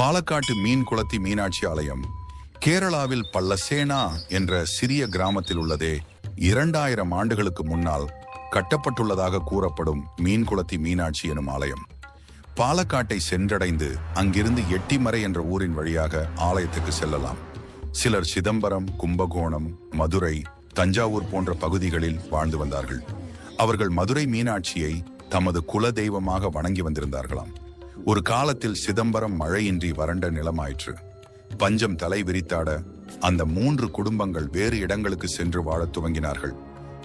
பாலக்காட்டு மீன் குளத்தி மீனாட்சி ஆலயம் கேரளாவில் பல்லசேனா என்ற சிறிய கிராமத்தில் உள்ளதே இரண்டாயிரம் ஆண்டுகளுக்கு முன்னால் கட்டப்பட்டுள்ளதாக கூறப்படும் மீன் குளத்தி மீனாட்சி எனும் ஆலயம். பாலக்காட்டை சென்றடைந்து அங்கிருந்து எட்டிமறை என்ற ஊரின் வழியாக ஆலயத்துக்கு செல்லலாம். சிலர் சிதம்பரம் கும்பகோணம் மதுரை தஞ்சாவூர் போன்ற பகுதிகளில் வாழ்ந்து வந்தார்கள். அவர்கள் மதுரை மீனாட்சியை தமது குல தெய்வமாக வணங்கி வந்திருந்தார்களாம். ஒரு காலத்தில் சிதம்பரம் மழையின்றி வறண்ட நிலமாயிற்று. பஞ்சம் தலை விரித்தாட அந்த மூன்று குடும்பங்கள் வேறு இடங்களுக்கு சென்று வாழத் துவங்கினார்கள்.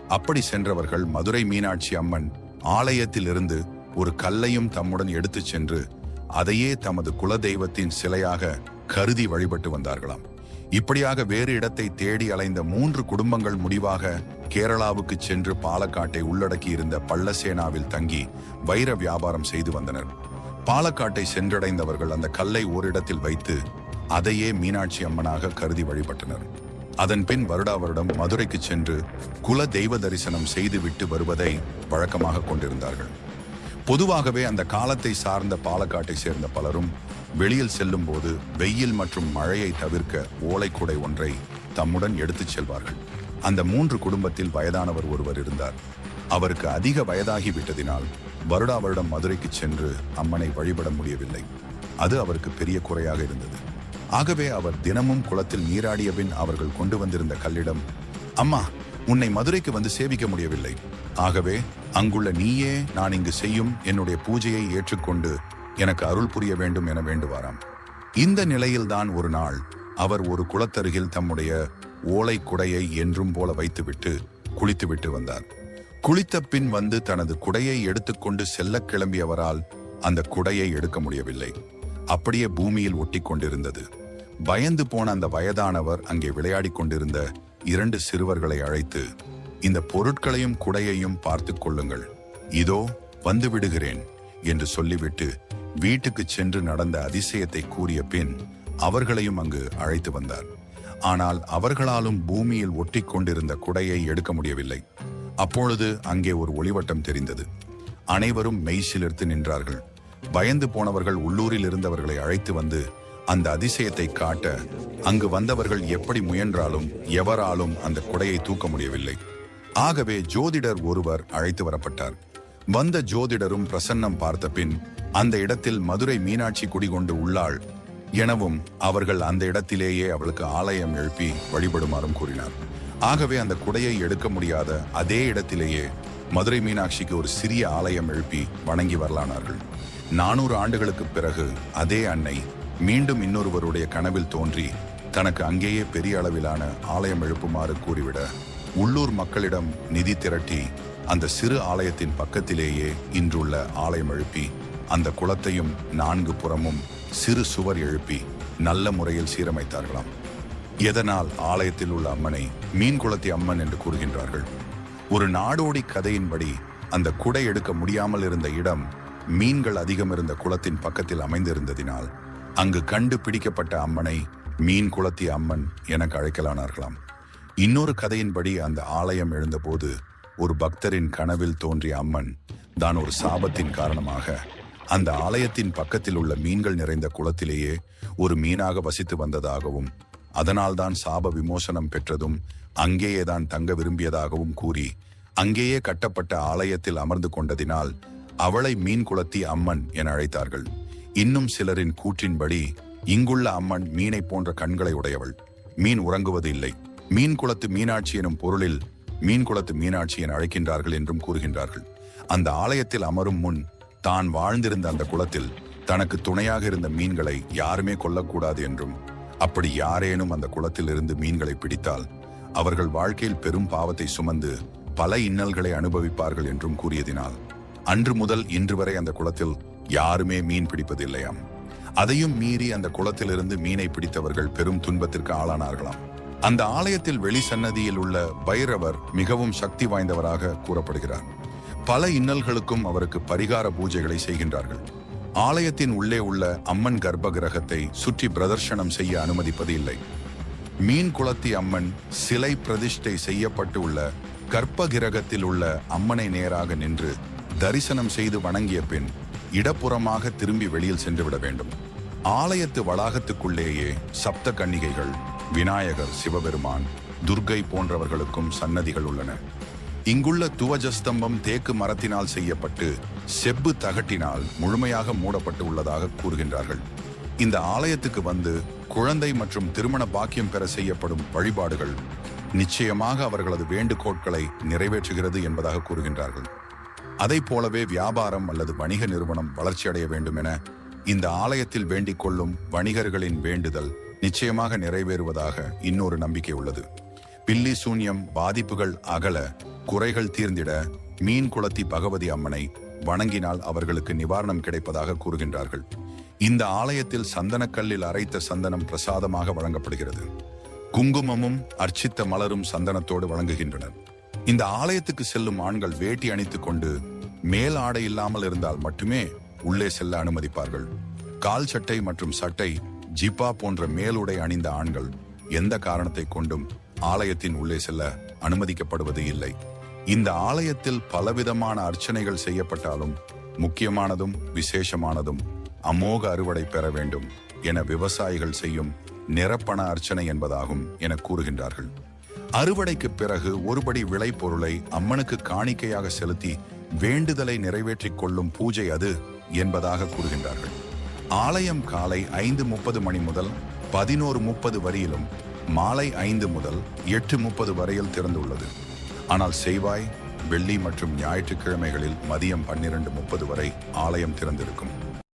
அப்படி சென்றவர்கள் மதுரை மீனாட்சி அம்மன் ஆலயத்தில் இருந்து ஒரு கல்லையும் தம்முடன் எடுத்துச் சென்று அதையே தமது குலதெய்வத்தின் சிலையாக கருதி வழிபட்டு வந்தார்களாம். இப்படியாக வேறு இடத்தை தேடி அலைந்த மூன்று குடும்பங்கள் முடிவாக கேரளாவுக்கு சென்று பாலக்காட்டை உள்ளடக்கியிருந்த பள்ளசேனாவில் தங்கி வைர வியாபாரம் செய்து வந்தனர். பாலக்காட்டை சென்றடைந்தவர்கள் அந்த கல்லை ஓரிடத்தில் வைத்து அதையே மீனாட்சி அம்மனாக கருதி வழிபட்டனர். அதன் பின் வருடா வருடம் மதுரைக்கு சென்று குல தெய்வ தரிசனம் செய்துவிட்டு வருவதை வழக்கமாக கொண்டிருந்தார்கள். பொதுவாகவே அந்த காலத்தை சார்ந்த பாலக்காட்டை சேர்ந்த பலரும் வெளியில் செல்லும் போது வெயில் மற்றும் மழையை தவிர்க்க ஓலைக்குடை ஒன்றை தம்முடன் எடுத்துச் செல்வார்கள். அந்த மூன்று குடும்பத்தில் வயதானவர் ஒருவர் இருந்தார். அவருக்கு அதிக வயதாகிவிட்டதினால் வருடா வருடம் மதுரைக்கு சென்று அம்மனை வழிபட முடியவில்லை. அது அவருக்கு பெரிய குறையாக இருந்தது. ஆகவே அவர் தினமும் குளத்தில் நீராடிய பின் அவர்கள் கொண்டு வந்திருந்த கல்லிடம் அம்மா உன்னை மதுரைக்கு வந்து சேவிக்க முடியவில்லை. ஆகவே அங்குள்ள நீயே நான் இங்கு செய்யும் என்னுடைய பூஜையை ஏற்றுக்கொண்டு எனக்கு அருள் புரிய வேண்டும் என வேண்டுவாராம். இந்த நிலையில்தான் ஒரு நாள் அவர் ஒரு குளத்தருகில் தம்முடைய ஓலை குடையை என்றும் போல வைத்துவிட்டு குளித்துவிட்டு வந்தார். குளித்த பின் வந்து தனது குடையை எடுத்துக்கொண்டு செல்ல கிளம்பியவரால் அந்த குடையை எடுக்க முடியவில்லை. அப்படியே பூமியில் ஒட்டி கொண்டிருந்தது. பயந்து போன அந்த வயதானவர் அங்கே விளையாடிக் கொண்டிருந்த இரண்டு சிறுவர்களை அழைத்து இந்த பொருட்களையும் குடையையும் பார்த்து கொள்ளுங்கள். இதோ வந்து விடுகிறேன் என்று சொல்லிவிட்டு வீட்டுக்கு சென்று நடந்த அதிசயத்தை கூறிய பின் அவர்களையும் அங்கு அழைத்து வந்தார். ஆனால் அவர்களாலும் பூமியில் ஒட்டி கொண்டிருந்த குடையை எடுக்க முடியவில்லை. அப்பொழுது அங்கே ஒரு ஒளிவட்டம் தெரிந்தது. அனைவரும் மெய்சிலிர்த்து நின்றார்கள். பயந்து போனவர்கள் உள்ளூரில் இருந்தவர்களை அழைத்து வந்து அந்த அதிசயத்தை காட்ட அங்கு வந்தவர்கள் எப்படி முயன்றாலும் எவராலும் அந்த குடையை தூக்க முடியவில்லை. ஆகவே ஜோதிடர் ஒருவர் அழைத்து வரப்பட்டார். வந்த ஜோதிடரும் பிரசன்னம் பார்த்த பின் அந்த இடத்தில் மதுரை மீனாட்சி குடிகொண்டு உள்ளாள் எனவும் அவர்கள் அந்த இடத்திலேயே அவளுக்கு ஆலயம் எழுப்பி வழிபடுமாறும் கூறினார். ஆகவே அந்த குடையை எடுக்க முடியாத அதே இடத்திலேயே மதுரை மீனாட்சிக்கு ஒரு சிறிய ஆலயம் எழுப்பி வணங்கி வரலானார்கள். நானூறு ஆண்டுகளுக்கு பிறகு அதே அன்னை மீண்டும் இன்னொருவருடைய கனவில் தோன்றி தனக்கு அங்கேயே பெரிய அளவிலான ஆலயம் எழுப்புமாறு கூறிவிட உள்ளூர் மக்களிடம் நிதி திரட்டி அந்த சிறு ஆலயத்தின் பக்கத்திலேயே இன்றுள்ள ஆலயம் எழுப்பி அந்த குளத்தையும் நான்கு புறமும் சிறு சுவர் எழுப்பி நல்ல முறையில் சீரமைத்தார்களாம். எதனால் ஆலயத்தில் உள்ள அம்மனை மீன் குளத்தி அம்மன் என்று கூறுகின்றார்கள். ஒரு நாடோடி கதையின்படி அந்த குடை எடுக்க முடியாமல் இருந்த இடம் மீன்கள் அதிகம் இருந்த குளத்தின் பக்கத்தில் அமைந்திருந்ததினால் அங்கு கண்டு பிடிக்கப்பட்ட அம்மனை மீன் குளத்தி அம்மன் என அழைக்கலானார்களாம். இன்னொரு கதையின்படி அந்த ஆலயம் எழுந்தபோது ஒரு பக்தரின் கனவில் தோன்றிய அம்மன் தான் ஒரு சாபத்தின் காரணமாக அந்த ஆலயத்தின் பக்கத்தில் உள்ள மீன்கள் நிறைந்த குளத்திலேயே ஒரு மீனாக வசித்து வந்ததாகவும் அதனால்தான் சாப விமோசனம் பெற்றதும் அங்கேயே தான் தங்க விரும்பியதாகவும் கூறி அங்கேயே கட்டப்பட்ட ஆலயத்தில் அமர்ந்து கொண்டதினால் அவளை மீன் குளத்தி அம்மன் என அழைத்தார்கள். இன்னும் சிலரின் கூற்றின்படி இங்குள்ள அம்மன் மீனை போன்ற கண்களை உடையவள். மீன் உறங்குவது இல்லை. மீன் குளத்து மீனாட்சி எனும் பொருளில் மீன் குளத்து மீனாட்சி என அழைக்கின்றார்கள் என்றும் கூறுகின்றார்கள். அந்த ஆலயத்தில் அமரும் முன் தான் வாழ்ந்திருந்த அந்த குளத்தில் தனக்கு துணையாக இருந்த மீன்களை யாருமே கொல்லக்கூடாது என்றும் அப்படி யாரேனும் அந்த குளத்தில் இருந்து மீன்களை பிடித்தால் அவர்கள் வாழ்க்கையில் பெரும் பாவத்தை சுமந்து பல இன்னல்களை அனுபவிப்பார்கள் என்றும் கூறியதினால் அன்று முதல் இன்று வரை அந்த குளத்தில் யாருமே மீன் பிடிப்பதில்லையாம். அதையும் மீறி அந்த குளத்திலிருந்து மீனை பிடித்தவர்கள் பெரும் துன்பத்திற்கு ஆளானார்களாம். அந்த ஆலயத்தில் வெளி சன்னதியில் உள்ள பைரவர் மிகவும் சக்தி வாய்ந்தவராக கூறப்படுகிறார். பல இன்னல்களுக்கும் அவருக்கு பரிகார பூஜைகளை செய்கின்றார்கள். ஆலயத்தின் உள்ளே உள்ள அம்மன் கர்ப்ப கிரகத்தை சுற்றி பிரதர்ஷனம் செய்ய அனுமதிப்பது இல்லை. மீன் குளத்தி அம்மன் சிலை பிரதிஷ்டை செய்யப்பட்டு உள்ள கர்ப்ப கிரகத்தில் உள்ள அம்மனை நேராக நின்று தரிசனம் செய்து வணங்கிய பின் இடப்புறமாக திரும்பி வெளியில் சென்றுவிட வேண்டும். ஆலயத்து வளாகத்துக்குள்ளேயே சப்த கன்னிகைகள் விநாயகர் சிவபெருமான் துர்க்கை போன்றவர்களுக்கும் சன்னதிகள் உள்ளன. இங்குள்ள துவஜஸ்தம்பம் தேக்கு மரத்தினால் செய்யப்பட்டு செப்பு தகட்டினால் முழுமையாக மூடப்பட்டு உள்ளதாக கூறுகின்றார்கள். இந்த ஆலயத்துக்கு வந்து குழந்தை மற்றும் திருமண பாக்கியம் பெற செய்யப்படும் வழிபாடுகள் நிச்சயமாக அவர்களது வேண்டுகோட்களை நிறைவேற்றுகிறது என்பதாக கூறுகின்றார்கள். அதை போலவே வியாபாரம் அல்லது வணிக நிறுவனம் வளர்ச்சியடைய வேண்டும் என இந்த ஆலயத்தில் வேண்டிக் கொள்ளும் வணிகர்களின் வேண்டுதல் நிச்சயமாக நிறைவேறுவதாக இன்னொரு நம்பிக்கை உள்ளது. பில்லி சூன்யம் பாதிப்புகள் அகல குறைகள் தீர்ந்திட மீன் குளத்தி பகவதி அம்மனை வணங்கினால் அவர்களுக்கு நிவாரணம் கிடைப்பதாக கூறுகின்றார்கள். இந்த ஆலயத்தில் சந்தனக்கல்லில் அரைத்த சந்தனம் பிரசாதமாக வழங்கப்படுகிறது. குங்குமமும் அர்ச்சித்த மலரும் சந்தனத்தோடு வழங்குகின்றனர். இந்த ஆலயத்துக்கு செல்லும் ஆண்கள் வேட்டி அணித்துக் கொண்டு மேல் ஆடை இல்லாமல் இருந்தால் மட்டுமே உள்ளே செல்ல அனுமதிப்பார்கள். கால் சட்டை மற்றும் சட்டை ஜிப்பா போன்ற மேலுடை அணிந்த ஆண்கள் எந்த காரணத்தை கொண்டும் ஆலயத்தின் உள்ளே செல்ல அனுமதிக்கப்படுவது இல்லை. இந்த ஆலயத்தில் பலவிதமான அர்ச்சனைகள் செய்யப்பட்டாலும் முக்கியமானதும் விசேஷமானதும் அமோக அறுவடை பெற வேண்டும் என விவசாயிகள் செய்யும் நிரப்பண அர்ச்சனை என்பதாகும் என கூறுகின்றார்கள். அறுவடைக்கு பிறகு ஒருபடி விளைபொருளை அம்மனுக்கு காணிக்கையாக செலுத்தி வேண்டுதலை நிறைவேற்றிக் கொள்ளும் பூஜை அது என்பதாக கூறுகின்றார்கள். ஆலயம் காலை ஐந்து முப்பது மணி முதல் பதினோரு முப்பது வரியிலும் மாலை ஐந்து முதல் எட்டு முப்பது வரையில் திறந்துள்ளது. ஆனால் செய்வாய் வெள்ளி மற்றும் ஞாயிற்றுக்கிழமைகளில் மதியம் பன்னிரண்டு முப்பது வரை ஆலயம் திறந்திருக்கும்.